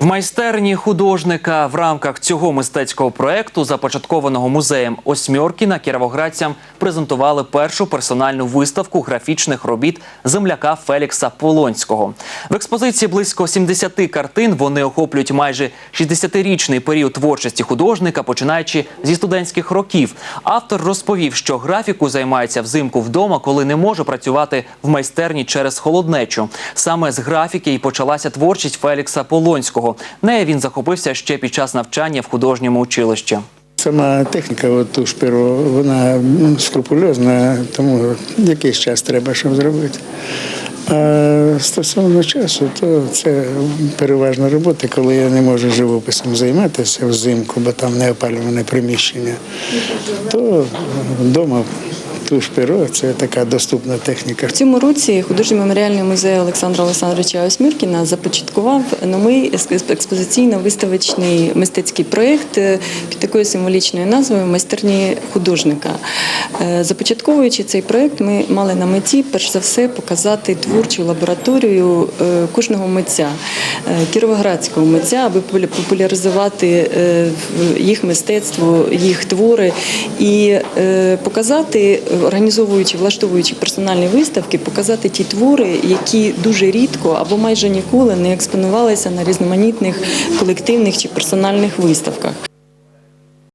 В майстерні художника в рамках цього мистецького проекту, започаткованого музеєм Осьмьоркіна, кіровоградцям презентували першу персональну виставку графічних робіт земляка Фелікса Полонського. В експозиції близько 70 картин. Вони охоплюють майже 60-річний період творчості художника, починаючи зі студентських років. Автор розповів, що графіку займається взимку вдома, коли не може працювати в майстерні через холоднечу. Саме з графіки і почалася творчість Фелікса Полонського. Нею він захопився ще під час навчання в художньому училищі. Сама техніка, от туш шпиру, вона скрупульозна, тому якийсь час треба, щоб зробити. А стосовно часу, то це переважна робота, коли я не можу живописом займатися взимку, бо там не опалюване приміщення, то вдома туш перо це така доступна техніка. В цьому році художній меморіальний музей Олександра Олександровича Осьміркіна започаткував новий експозиційно-виставочний мистецький проєкт е, під такою символічною назвою Майстерні художника. Е, Започатковуючи цей проєкт, ми мали на меті перш за все показати творчу лабораторію е, кожного митця, кіровоградського митця, аби популя- популяризувати їх мистецтво, їх твори і показати, організовуючи, влаштовуючи персональні виставки, показати ті твори, які дуже рідко або майже ніколи не експонувалися на різноманітних колективних чи персональних виставках.